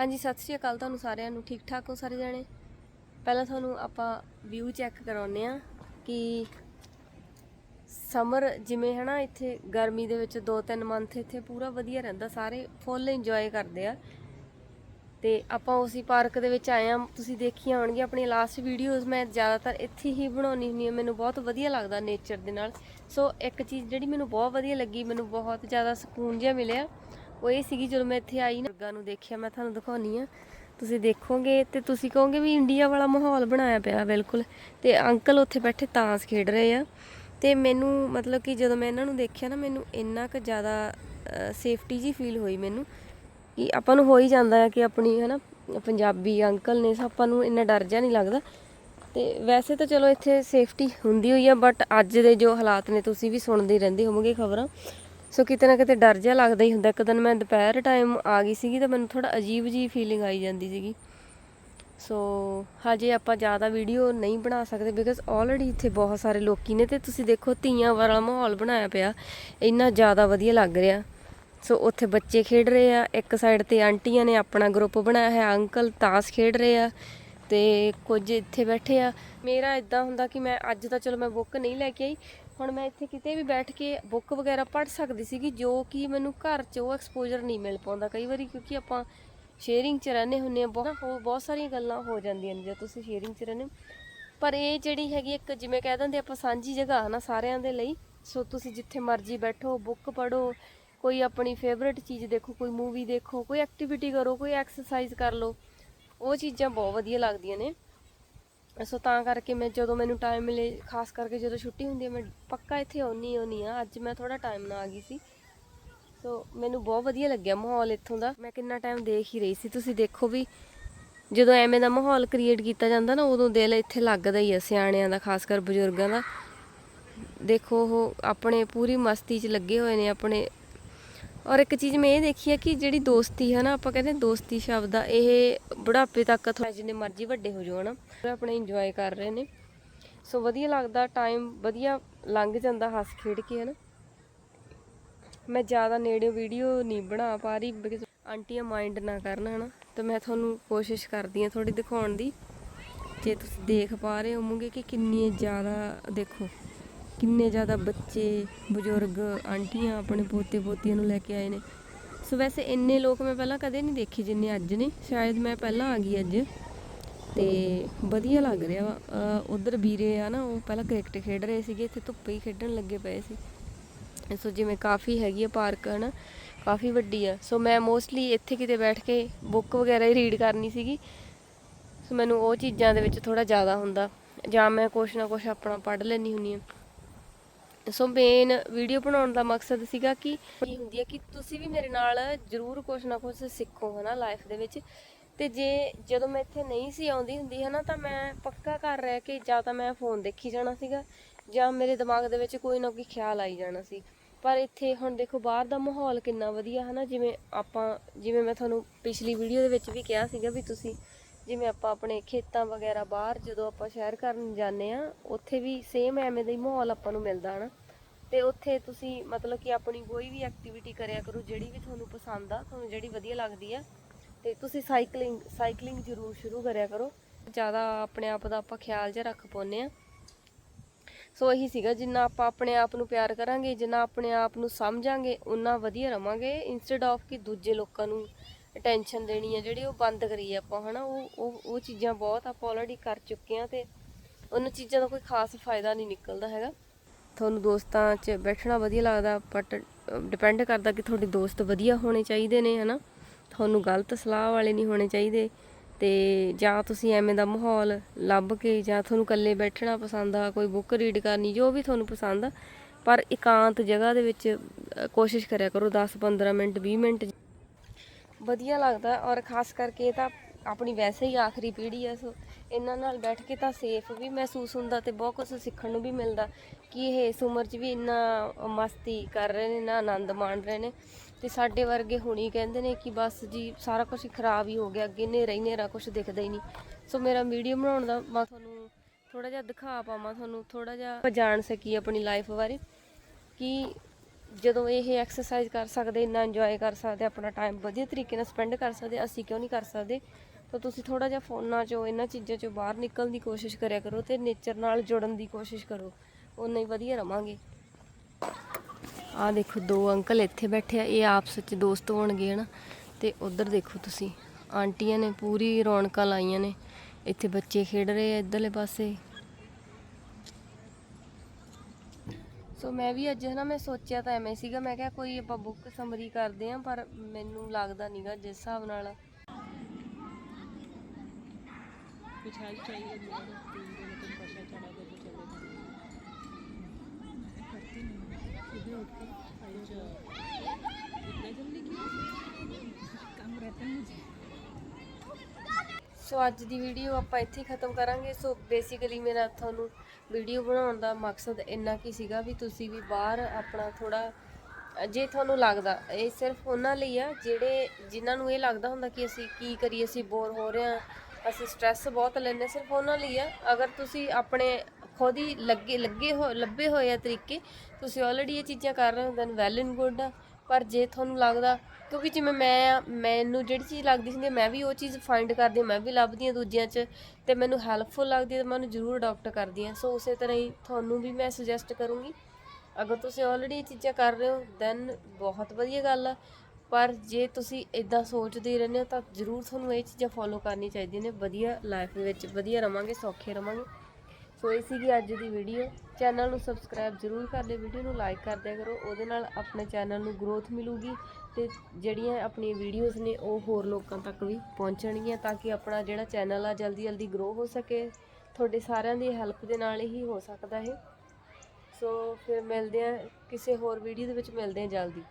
ਹਾਂਜੀ, ਸਤਿ ਸ਼੍ਰੀ ਅਕਾਲ ਤੁਹਾਨੂੰ ਸਾਰਿਆਂ ਨੂੰ। ਠੀਕ ਠਾਕ ਹੋ ਸਾਰੇ ਜਣੇ? ਪਹਿਲਾਂ ਤੁਹਾਨੂੰ ਆਪਾਂ ਵਿਊ ਚੈੱਕ ਕਰਾਉਨੇ ਆ ਕਿ ਸਮਰ ਜਿਵੇਂ ਹਨਾ, ਇੱਥੇ ਗਰਮੀ ਦੇ ਵਿੱਚ 2-3 ਮੰਥ ਇੱਥੇ ਪੂਰਾ ਵਧੀਆ ਰਹਿੰਦਾ, ਸਾਰੇ ਫੁੱਲ ਇੰਜੋਏ ਕਰਦੇ ਆ। ਤੇ ਆਪਾਂ ਉਸੇ ਪਾਰਕ ਦੇ ਵਿੱਚ ਆਏ ਆ ਤੁਸੀਂ ਦੇਖੀਆਂ ਹੋਣਗੀਆਂ ਆਪਣੀ ਲਾਸਟ ਵੀਡੀਓਜ਼ ਮੈਂ ਜ਼ਿਆਦਾਤਰ ਇੱਥੇ ਹੀ ਬਣਾਉਣੀ ਹੁੰਦੀ ਆ ਮੈਨੂੰ ਬਹੁਤ ਵਧੀਆ ਲੱਗਦਾ ਨੇਚਰ ਦੇ ਨਾਲ। ਸੋ ਇੱਕ ਚੀਜ਼ ਜਿਹੜੀ ਮੈਨੂੰ ਬਹੁਤ ਵਧੀਆ ਲੱਗੀ, ਮੈਨੂੰ ਬਹੁਤ ਜ਼ਿਆਦਾ ਸਕੂਨ ਜਿਹਾ ਮਿਲਿਆ। ਉਹ ਇਹ ਸੀਗੀ ਜਦੋਂ ਮੈਂ ਇੱਥੇ ਆਈ ਨਾ ਬਜ਼ੁਰਗਾਂ ਨੂੰ ਦੇਖਿਆ, ਮੈਂ ਤੁਹਾਨੂੰ ਦਿਖਾਉਣੀ ਆ। ਤੁਸੀਂ ਦੇਖੋਗੇ ਤੇ ਤੁਸੀਂ ਕਹੋਗੇ ਵੀ ਇੰਡੀਆ ਵਾਲਾ ਮਾਹੌਲ ਬਣਾਇਆ ਪਿਆ ਬਿਲਕੁਲ। ਤੇ ਅੰਕਲ ਉੱਥੇ ਬੈਠੇ ਤਾਂਸ ਖੇਡ ਰਹੇ ਆ। ਤੇ ਮੈਨੂੰ ਮਤਲਬ ਕਿ ਜਦੋਂ ਮੈਂ ਇਹਨਾਂ ਨੂੰ ਦੇਖਿਆ ਨਾ, ਮੈਨੂੰ ਇੰਨਾ ਕੁ ਜ਼ਿਆਦਾ ਸੇਫਟੀ ਜੀ ਫੀਲ ਹੋਈ ਮੈਨੂੰ ਕਿ ਆਪਾਂ ਨੂੰ ਹੋ ਹੀ ਜਾਂਦਾ ਹੈ ਕਿ ਆਪਣੀ, ਹਨਾ, ਪੰਜਾਬੀ ਅੰਕਲ ਨੇ, ਆਪਾਂ ਨੂੰ ਇੰਨਾ ਡਰ ਜਿਹਾ ਨਹੀਂ ਲੱਗਦਾ। ਤੇ ਵੈਸੇ ਤਾਂ ਚਲੋ ਇੱਥੇ ਸੇਫਟੀ ਹੁੰਦੀ ਹੋਈ ਆ ਬਟ ਅੱਜ ਦੇ ਜੋ ਹਾਲਾਤ ਨੇ, ਤੁਸੀਂ ਵੀ ਸੁਣਦੇ ਰਹਿੰਦੇ ਹੋਵੋਗੇ ਖਬਰਾਂ। ਸੋ ਕਿਤੇ ਨਾ ਕਿਤੇ ਡਰ ਜਿਹਾ ਲੱਗਦਾ ਹੀ ਹੁੰਦਾ। ਇੱਕ ਦਿਨ ਮੈਂ ਦੁਪਹਿਰ ਟਾਈਮ ਆ ਗਈ ਸੀਗੀ ਤਾਂ ਮੈਨੂੰ ਥੋੜਾ ਅਜੀਬ ਜੀ ਫੀਲਿੰਗ ਆਈ ਜਾਂਦੀ ਸੀਗੀ। ਸੋ ਹਜੇ ਆਪਾਂ ਜ਼ਿਆਦਾ ਵੀਡੀਓ ਨਹੀਂ ਬਣਾ ਸਕਦੇ ਬਿਕਾਜ਼ ਆਲਰੇਡੀ ਇੱਥੇ ਬਹੁਤ ਸਾਰੇ ਲੋਕੀ ਨੇ ਤੇ ਤੁਸੀਂ ਦੇਖੋ ਧੀਆਂ ਵਾਲਾ ਮਾਹੌਲ ਬਣਾਇਆ ਪਿਆ। ਇੰਨਾ ਜ਼ਿਆਦਾ ਵਧੀਆ ਲੱਗ ਰਿਹਾ। ਸੋ ਉੱਥੇ ਬੱਚੇ ਖੇਡ ਰਹੇ ਆ। ਇੱਕ ਸਾਈਡ ਤੇ ਆਂਟੀਆਂ ਨੇ ਆਪਣਾ ਗਰੁੱਪ ਬਣਾਇਆ ਹੈ। ਅੰਕਲ ਤਾਸ਼ ਖੇਡ ਰਹੇ ਆ ਤੇ ਕੁਝ ਇੱਥੇ ਬੈਠੇ ਆ। ਮੇਰਾ ਇਦਾਂ ਹੁੰਦਾ ਕਿ ਮੈਂ ਅੱਜ ਤਾਂ ਚਲੋ ਮੈਂ ਬੁੱਕ ਨਹੀਂ ਲੈ ਕੇ ਆਈ ਹੁਣ ਮੈਂ ਇੱਥੇ ਕਿਤੇ ਵੀ ਬੈਠ ਕੇ ਬੁੱਕ ਵਗੈਰਾ ਪੜ੍ਹ ਸਕਦੀ ਸੀਗੀ, ਜੋ ਕਿ ਮੈਨੂੰ ਘਰ 'ਚ ਉਹ ਐਕਸਪੋਜ਼ਰ ਨਹੀਂ ਮਿਲ ਪਾਉਂਦਾ। ਕਈ ਵਾਰੀ ਕਿਉਂਕਿ ਆਪਾਂ ਸ਼ੇਅਰਿੰਗ 'ਚ ਰਹਿੰਦੇ ਹੁੰਨੇ ਆ ਬਹੁਤ ਬਹੁਤ ਸਾਰੀਆਂ ਗੱਲਾਂ ਹੋ ਜਾਂਦੀਆਂ ਨੇ, ਜੇ ਤੁਸੀਂ ਸ਼ੇਅਰਿੰਗ 'ਚ ਰਹਿੰਦੇ ਹੋ। ਪਰ ਇਹ ਜਿਹੜੀ ਹੈਗੀ ਇੱਕ ਜਿਵੇਂ ਕਹਿ ਦਿੰਦੇ ਆਪਾਂ ਸਾਂਝੀ ਜਗ੍ਹਾ ਹੈ ਨਾ ਸਾਰਿਆਂ ਦੇ ਲਈ, ਸੋ ਤੁਸੀਂ ਜਿੱਥੇ ਮਰਜ਼ੀ ਬੈਠੋ ਬੁੱਕ ਪੜੋ ਕੋਈ ਆਪਣੀ ਫੇਵਰੇਟ ਚੀਜ਼ ਦੇਖੋ, ਕੋਈ ਮੂਵੀ ਦੇਖੋ, ਕੋਈ ਐਕਟੀਵਿਟੀ ਕਰੋ, ਕੋਈ ਐਕਸਰਸਾਈਜ਼ ਕਰ ਲਓ, ਉਹ ਚੀਜ਼ਾਂ ਬਹੁਤ ਵਧੀਆ ਲੱਗਦੀਆਂ ਨੇ। ਸੋ ਤਾਂ ਕਰਕੇ ਮੈਂ ਜਦੋਂ ਮੈਨੂੰ ਟਾਈਮ ਮਿਲੇ, ਖਾਸ ਕਰਕੇ ਜਦੋਂ ਛੁੱਟੀ ਹੁੰਦੀ ਹੈ, ਮੈਂ ਪੱਕਾ ਇੱਥੇ ਆਉਣੀ ਆਉਣੀ ਆ ਅੱਜ ਮੈਂ ਥੋੜਾ ਟਾਈਮ ਨਾਲ ਆ ਗਈ ਸੀ। ਸੋ ਮੈਨੂੰ ਬਹੁਤ ਵਧੀਆ ਲੱਗਿਆ ਮਾਹੌਲ ਇੱਥੋਂ ਦਾ। ਮੈਂ ਕਿੰਨਾ ਟਾਈਮ ਦੇਖ ਹੀ ਰਹੀ ਸੀ। ਤੁਸੀਂ ਦੇਖੋ ਵੀ ਜਦੋਂ ਐਵੇਂ ਦਾ ਮਾਹੌਲ ਕ੍ਰੀਏਟ ਕੀਤਾ ਜਾਂਦਾ ਨਾ, ਉਦੋਂ ਦਿਲ ਇੱਥੇ ਲੱਗਦਾ ਹੀ ਆ ਸਿਆਣਿਆਂ ਦਾ, ਖਾਸ ਕਰ ਬਜ਼ੁਰਗਾਂ ਦਾ। ਦੇਖੋ ਉਹ ਆਪਣੇ ਪੂਰੀ ਮਸਤੀ 'ਚ ਲੱਗੇ ਹੋਏ ਨੇ, ਆਪਣੇ ਔਰ ਇੱਕ ਚੀਜ਼ ਮੈਂ ਇਹ ਦੇਖੀ ਹੈ ਕਿ ਜਿਹੜੀ ਦੋਸਤੀ ਹੈ ਨਾ, ਆਪਾਂ ਕਹਿੰਦੇ ਦੋਸਤੀ ਸ਼ਬਦ ਆ, ਇਹ ਬੁਢਾਪੇ ਤੱਕ ਥੋੜਾ ਜਿੰਨੇ ਮਰਜ਼ੀ ਵੱਡੇ ਹੋ ਜਾਓ ਨਾ ਆਪਣੇ ਇੰਜੋਏ ਕਰ ਰਹੇ ਨੇ। ਸੋ ਵਧੀਆ ਲੱਗਦਾ ਟਾਈਮ ਵਧੀਆ ਲੰਘ ਜਾਂਦਾ ਹੱਸ ਖੇਡ ਕੇ, ਹਨਾ। ਮੈਂ ਜ਼ਿਆਦਾ ਨੇੜੇ ਵੀਡੀਓ ਨਹੀਂ ਬਣਾ ਪਾ ਰਹੀ ਬਿਕਾਜ਼ ਆਂਟੀਆਂ ਮਾਈਂਡ ਨਾ ਕਰਨ, ਹਨਾ। ਤਾਂ ਮੈਂ ਤੁਹਾਨੂੰ ਕੋਸ਼ਿਸ਼ ਕਰਦੀ ਹਾਂ ਥੋੜੀ ਦਿਖਾਉਣ ਦੀ। ਜੇ ਤੁਸੀਂ ਦੇਖ ਪਾ ਰਹੇ ਹੋਵੋਗੇ ਕਿ ਕਿੰਨੀ ਜ਼ਿਆਦਾ ਦੇਖੋ। ਕਿੰਨੇ ਜ਼ਿਆਦਾ ਬੱਚੇ, ਬਜ਼ੁਰਗ, ਆਂਟੀਆਂ ਆਪਣੇ ਪੋਤੇ ਪੋਤੀਆਂ ਨੂੰ ਲੈ ਕੇ ਆਏ ਨੇ। ਸੋ ਵੈਸੇ ਇੰਨੇ ਲੋਕ ਮੈਂ ਪਹਿਲਾਂ ਕਦੇ ਨਹੀਂ ਦੇਖੇ ਜਿੰਨੇ ਅੱਜ ਨੇ। ਸ਼ਾਇਦ ਮੈਂ ਪਹਿਲਾਂ ਆ ਗਈ ਅੱਜ। ਤੇ ਵਧੀਆ ਲੱਗ ਰਿਹਾ ਵਾ। ਉਧਰ ਵੀਰੇ ਆ ਨਾ, ਉਹ ਪਹਿਲਾਂ ਕ੍ਰਿਕਟ ਖੇਡ ਰਹੇ ਸੀਗੇ, ਇੱਥੇ ਧੁੱਪੇ ਹੀ ਖੇਡਣ ਲੱਗੇ ਪਏ ਸੀ। ਸੋ ਜਿਵੇਂ ਕਾਫੀ ਹੈਗੀ ਆ ਪਾਰਕ, ਹਨਾ? ਕਾਫੀ ਵੱਡੀ ਆ। ਸੋ ਮੈਂ ਮੋਸਟਲੀ ਇੱਥੇ ਕਿਤੇ ਬੈਠ ਕੇ ਬੁੱਕ ਵਗੈਰਾ ਹੀ ਰੀਡ ਕਰਨੀ ਸੀਗੀ। ਸੋ ਮੈਨੂੰ ਉਹ ਚੀਜ਼ਾਂ ਦੇ ਵਿੱਚ ਥੋੜਾ ਜ਼ਿਆਦਾ ਹੁੰਦਾ। ਜਾਂ ਮੈਂ ਕੁਛ ਨਾ ਕੁਛ ਆਪਣਾ ਪੜ੍ਹ ਲੈਣੀ ਹੁੰਨੀ ਆ ਸੋ ਮੇਨ ਵੀਡੀਓ ਬਣਾਉਣ ਦਾ ਮਕਸਦ ਸੀਗਾ ਕਿ ਇਹ ਹੁੰਦੀ ਹੈ ਕਿ ਤੁਸੀਂ ਵੀ ਮੇਰੇ ਨਾਲ ਜ਼ਰੂਰ ਕੁਛ ਨਾ ਕੁਛ ਸਿੱਖੋ ਹਨਾ ਲਾਈਫ ਦੇ ਵਿੱਚ। ਤੇ ਜੇ ਜਦੋਂ ਮੈਂ ਇੱਥੇ ਨਹੀਂ ਸੀ ਆਉਂਦੀ ਹੁੰਦੀ, ਹਨਾ, ਤਾਂ ਮੈਂ ਪੱਕਾ ਕਰ ਰਿਹਾ ਕਿ ਜਾਂ ਤਾਂ ਮੈਂ ਫੋਨ ਦੇਖੀ ਜਾਣਾ ਸੀਗਾ ਜਾਂ ਮੇਰੇ ਦਿਮਾਗ ਦੇ ਵਿੱਚ ਕੋਈ ਨਾ ਕੋਈ ਖਿਆਲ ਆਈ ਜਾਣਾ ਸੀ। ਪਰ ਇੱਥੇ ਹੁਣ ਦੇਖੋ, ਬਾਹਰ ਦਾ ਮਾਹੌਲ ਕਿੰਨਾ ਵਧੀਆ, ਹਨਾ, ਜਿਵੇਂ ਆਪਾਂ, ਜਿਵੇਂ ਮੈਂ ਤੁਹਾਨੂੰ ਪਿਛਲੀ ਵੀਡੀਓ ਦੇ ਵਿੱਚ ਵੀ ਕਿਹਾ ਸੀਗਾ ਵੀ ਤੁਸੀਂ ਜਿਵੇਂ ਆਪਾਂ ਆਪਣੇ ਖੇਤਾਂ ਵਗੈਰਾ ਬਾਹਰ ਜਦੋਂ ਆਪਾਂ ਸ਼ਹਿਰ ਕਰਨ ਜਾਂਦੇ ਆ ਉੱਥੇ ਵੀ ਸੇਮ ਐਵੇਂ ਦਾ ਹੀ ਮਾਹੌਲ ਆਪਾਂ ਨੂੰ ਮਿਲਦਾ ਹਨਾ। ਤੇ ਉੱਥੇ ਤੁਸੀਂ ਮਤਲਬ ਕਿ ਆਪਣੀ ਕੋਈ ਵੀ ਐਕਟੀਵਿਟੀ ਕਰਿਆ ਕਰੋ, ਜਿਹੜੀ ਵੀ ਤੁਹਾਨੂੰ ਪਸੰਦ ਆ, ਤੁਹਾਨੂੰ ਜਿਹੜੀ ਵਧੀਆ ਲੱਗਦੀ ਆ, ਤੇ ਤੁਸੀਂ ਸਾਈਕਲਿੰਗ ਸਾਈਕਲਿੰਗ ਜ਼ਰੂਰ ਸ਼ੁਰੂ ਕਰਿਆ ਕਰੋ। ਜ਼ਿਆਦਾ ਆਪਣੇ ਆਪ ਦਾ ਆਪਾਂ ਖਿਆਲ ਜਿਹਾ ਰੱਖ ਪਾਉਂਦੇ ਆ ਸੋ ਇਹੀ ਸੀਗਾ, ਜਿੰਨਾ ਆਪਾਂ ਆਪਣੇ ਆਪ ਨੂੰ ਪਿਆਰ ਕਰਾਂਗੇ, ਜਿੰਨਾ ਆਪਣੇ ਆਪ ਨੂੰ ਸਮਝਾਂਗੇ ਉਨਾ ਵਧੀਆ ਰਵਾਂਗੇ ਇਨਸਟੈਡ ਆਫ ਕਿ ਦੂਜੇ ਲੋਕਾਂ ਨੂੰ ਅਟੈਂਸ਼ਨ ਦੇਣੀ ਆ, ਜਿਹੜੀ ਉਹ ਬੰਦ ਕਰੀਏ ਆਪਾਂ, ਹਨਾ? ਉਹ ਉਹ ਉਹ ਚੀਜ਼ਾਂ ਬਹੁਤ ਆਪਾਂ ਆਲਰੇਡੀ ਕਰ ਚੁੱਕੇ ਆ ਤੇ ਉਹਨਾਂ ਚੀਜ਼ਾਂ ਦਾ ਕੋਈ ਖਾਸ ਫਾਇਦਾ ਨਹੀਂ ਨਿਕਲਦਾ ਹੈਗਾ। ਤੁਹਾਨੂੰ ਦੋਸਤਾਂ 'ਚ ਬੈਠਣਾ ਵਧੀਆ ਲੱਗਦਾ ਬਟ ਡਿਪੈਂਡ ਕਰਦਾ ਕਿ ਤੁਹਾਡੇ ਦੋਸਤ ਵਧੀਆ ਹੋਣੇ ਚਾਹੀਦੇ ਨੇ, ਹਨਾ? ਤੁਹਾਨੂੰ ਗਲਤ ਸਲਾਹ ਵਾਲੇ ਨਹੀਂ ਹੋਣੇ ਚਾਹੀਦੇ ਤੇ ਜਾਂ ਤੁਸੀਂ ਐਵੇਂ ਦਾ ਮਾਹੌਲ ਲੱਭ ਕੇ ਜਾਂ ਤੁਹਾਨੂੰ ਇਕੱਲੇ ਬੈਠਣਾ ਪਸੰਦ ਆ, ਕੋਈ ਬੁੱਕ ਰੀਡ ਕਰਨੀ, ਜੋ ਵੀ ਤੁਹਾਨੂੰ ਪਸੰਦ ਆ, ਪਰ ਇਕਾਂਤ ਜਗ੍ਹਾ ਦੇ ਵਿੱਚ ਕੋਸ਼ਿਸ਼ ਕਰਿਆ ਕਰੋ 10 15 ਮਿੰਟ 20 ਮਿੰਟ ਵਧੀਆ ਲੱਗਦਾ ਔਰ ਖਾਸ ਕਰਕੇ ਇਹ ਤਾਂ ਆਪਣੀ ਵੈਸੇ ਹੀ ਆਖਰੀ ਪੀੜ੍ਹੀ ਆ ਸੋ ਇਹਨਾਂ ਨਾਲ ਬੈਠ ਕੇ ਤਾਂ ਸੇਫ ਵੀ ਮਹਿਸੂਸ ਹੁੰਦਾ ਤੇ ਬਹੁਤ ਕੁਝ ਸਿੱਖਣ ਨੂੰ ਵੀ ਮਿਲਦਾ ਕਿ ਇਹ ਇਸ ਉਮਰ 'ਚ ਵੀ ਇੰਨਾ ਮਸਤੀ ਕਰ ਰਹੇ ਨੇ, ਇੰਨਾ ਆਨੰਦ ਮਾਣ ਰਹੇ ਨੇ ਤੇ ਸਾਡੇ ਵਰਗੇ ਹੁਣੀ ਕਹਿੰਦੇ ਨੇ ਕਿ ਬਸ ਜੀ ਸਾਰਾ ਕੁਝ ਖਰਾਬ ਹੀ ਹੋ ਗਿਆ, ਅੱਗੇ ਹਨੇਰਾ ਹੀ ਹਨੇਰਾ ਕੁਝ ਦਿਖਦਾ ਹੀ ਨਹੀਂ। ਸੋ ਮੇਰਾ ਵੀਡੀਓ ਬਣਾਉਣ ਦਾ ਮੈਂ ਤੁਹਾਨੂੰ ਥੋੜਾ ਜਿਹਾ ਦਿਖਾ ਪਾਵਾਂ, ਤੁਹਾਨੂੰ ਥੋੜਾ ਜਿਹਾ ਜਾਣ ਸਕੀ ਆਪਣੀ ਲਾਈਫ ਬਾਰੇ ਕਿ ਜਦੋਂ ਇਹ ਐਕਸਰਸਾਈਜ਼ ਕਰ ਸਕਦੇ, ਇੰਨਾ ਇੰਜੋਏ ਕਰ ਸਕਦੇ, ਆਪਣਾ ਟਾਈਮ ਵਧੀਆ ਤਰੀਕੇ ਨਾਲ ਸਪੈਂਡ ਕਰ ਸਕਦੇ, ਅਸੀਂ ਕਿਉਂ ਨਹੀਂ ਕਰ ਸਕਦੇ? ਤਾਂ ਤੁਸੀਂ ਥੋੜਾ ਜਿਹਾ ਫੋਨਾਂ 'ਚੋਂ, ਇਹਨਾਂ ਚੀਜ਼ਾਂ 'ਚੋਂ ਬਾਹਰ ਨਿਕਲਣ ਦੀ ਕੋਸ਼ਿਸ਼ ਕਰਿਆ ਕਰੋ ਤੇ ਨੇਚਰ ਨਾਲ ਜੁੜਨ ਦੀ ਕੋਸ਼ਿਸ਼ ਕਰੋ। ਉਨਾ ਹੀ ਵਧੀਆ ਰਵਾਂਗੇ। ਆ ਦੇਖੋ, ਦੋ ਅੰਕਲ ਇੱਥੇ ਬੈਠੇ ਆ, ਇਹ ਆਪਸ ਵਿੱਚ ਦੋਸਤ ਹੋਣਗੇ, ਹਨਾ? ਤੇ ਉਧਰ ਦੇਖੋ ਤੁਸੀਂ, ਆਂਟੀਆਂ ਨੇ ਪੂਰੀ ਰੌਣਕਾਂ ਲਾਈਆਂ ਨੇ। ਇੱਥੇ ਬੱਚੇ ਖੇਡ ਰਹੇ ਆ ਇਧਰਲੇ ਪਾਸੇ। ਸੋ ਮੈਂ ਵੀ ਅੱਜ ਹਨਾ ਮੈਂ ਸੋਚਿਆ ਤਾਂ ਐਵੇਂ ਸੀਗਾ ਮੈਂ ਕਿਹਾ ਕੋਈ ਆਪਾਂ ਬੁੱਕ ਸਮਰੀ ਕਰਦੇ ਆਂ ਪਰ ਮੈਨੂੰ ਲੱਗਦਾ ਨਹੀਂਗਾ ਜਿਸ ਹਿਸਾਬ ਨਾਲ पिछाड़ी चाहिए मेरा तो तीन दिन तुम पैसा चढ़ा दे तो चले करती नहीं सुबह उठ के अच्छा इतना जल्दी क्यों काम रहता है मुझे ਸੋ ਅੱਜ ਦੀ ਵੀਡੀਓ ਆਪਾਂ ਇੱਥੇ ਹੀ ਖਤਮ ਕਰਾਂਗੇ ਸੋ ਬੇਸਿਕਲੀ ਮੇਰਾ ਤੁਹਾਨੂੰ ਵੀਡੀਓ ਬਣਾਉਣ ਦਾ ਮਕਸਦ ਇੰਨਾ ਕੀ ਸੀਗਾ ਵੀ ਤੁਸੀਂ ਵੀ ਬਾਹਰ ਆਪਣਾ ਥੋੜਾ ਜੇ ਤੁਹਾਨੂੰ ਲੱਗਦਾ, ਇਹ ਸਿਰਫ ਉਹਨਾਂ ਲਈ ਆ ਜਿਹੜੇ, ਜਿਨ੍ਹਾਂ ਨੂੰ ਇਹ ਲੱਗਦਾ ਹੁੰਦਾ ਕਿ ਅਸੀਂ ਕੀ ਕਰੀਏ, ਅਸੀਂ ਬੋਰ ਹੋ ਰਹੇ ਹਾਂ ਅਸੀਂ ਸਟ੍ਰੈਸ ਬਹੁਤ ਲੈਂਦੇ ਸਿਰਫ ਉਹਨਾਂ ਲਈ ਆ। ਅਗਰ ਤੁਸੀਂ ਆਪਣੇ ਖੁਦ ਹੀ ਲੱਗੇ ਲੱਗੇ ਹੋ, ਲੱਭੇ ਹੋਏ ਆ ਤਰੀਕੇ, ਤੁਸੀਂ ਆਲਰੇਡੀ ਇਹ ਚੀਜ਼ਾਂ ਕਰ ਰਹੇ ਹੋ ਦੈਨ ਵੈਲ ਐਂਡ ਗੁੱਡ ਆ। ਪਰ ਜੇ ਤੁਹਾਨੂੰ ਲੱਗਦਾ ਕਿਉਂਕਿ ਜਿਵੇਂ ਮੈਂ ਆ, ਮੈਨੂੰ ਜਿਹੜੀ ਚੀਜ਼ ਲੱਗਦੀ ਸੀ ਮੈਂ ਵੀ ਉਹ ਚੀਜ਼ ਫਾਈਂਡ ਕਰਦੀ ਮੈਂ ਵੀ ਲੱਭਦੀ ਹਾਂ ਦੂਜਿਆਂ 'ਚ ਤੇ ਮੈਨੂੰ ਹੈਲਪਫੁਲ ਲੱਗਦੀ ਹੈ ਤਾਂ ਮੈਂ ਉਹਨੂੰ ਜ਼ਰੂਰ ਅਡਾਪਟ ਕਰਦੀ ਹਾਂ। ਸੋ ਉਸੇ ਤਰ੍ਹਾਂ ਹੀ ਤੁਹਾਨੂੰ ਵੀ ਮੈਂ ਸੁਜੈਸਟ ਕਰੂੰਗੀ। ਅਗਰ ਤੁਸੀਂ ਆਲਰੇਡੀ ਇਹ ਚੀਜ਼ਾਂ ਕਰ ਰਹੇ ਹੋ ਦੈਨ ਬਹੁਤ ਵਧੀਆ ਗੱਲ ਆ। ਪਰ ਜੇ ਤੁਸੀਂ ਇਦਾਂ ਸੋਚਦੇ ਰਹਿੰਦੇ ਹੋ ਤਾਂ ਜ਼ਰੂਰ ਤੁਹਾਨੂੰ ਇਹ ਚੀਜ਼ਾਂ ਫੋਲੋ ਕਰਨੀ ਚਾਹੀਦੀਆਂ ਨੇ। ਵਧੀਆ ਲਾਈਫ ਵਿੱਚ ਵਧੀਆ ਰਵਾਂਗੇ ਸੌਖੇ ਰਵਾਂਗੇ। ਸੋ ਇਹ ਸੀਗੀ ਅੱਜ ਦੀ ਵੀਡੀਓ। ਚੈਨਲ ਨੂੰ ਸਬਸਕ੍ਰਾਈਬ ਜ਼ਰੂਰ ਕਰ ਲਿਓ, ਵੀਡੀਓ ਨੂੰ ਲਾਈਕ ਕਰ ਦਿਆ ਕਰੋ। ਉਹਦੇ ਨਾਲ ਆਪਣੇ ਚੈਨਲ ਨੂੰ ਗਰੋਥ ਮਿਲੂਗੀ ਤੇ ਜਿਹੜੀਆਂ ਆਪਣੀਆਂ ਵੀਡੀਓਜ਼ ਨੇ ਉਹ ਹੋਰ ਲੋਕਾਂ ਤੱਕ ਵੀ ਪਹੁੰਚਣਗੀਆਂ ਤਾਂ ਕਿ ਆਪਣਾ ਜਿਹੜਾ ਚੈਨਲ ਆ ਜਲਦੀ ਜਲਦੀ ਗਰੋ ਹੋ ਸਕੇ। ਤੁਹਾਡੇ ਸਾਰਿਆਂ ਦੀ ਹੈਲਪ ਦੇ ਨਾਲ ਹੀ ਹੋ ਸਕਦਾ ਹੈ ਸੋ ਫਿਰ ਮਿਲਦੇ ਆ ਕਿਸੇ ਹੋਰ ਵੀਡੀਓ ਦੇ ਵਿੱਚ, ਮਿਲਦੇ ਆ ਜਲਦੀ।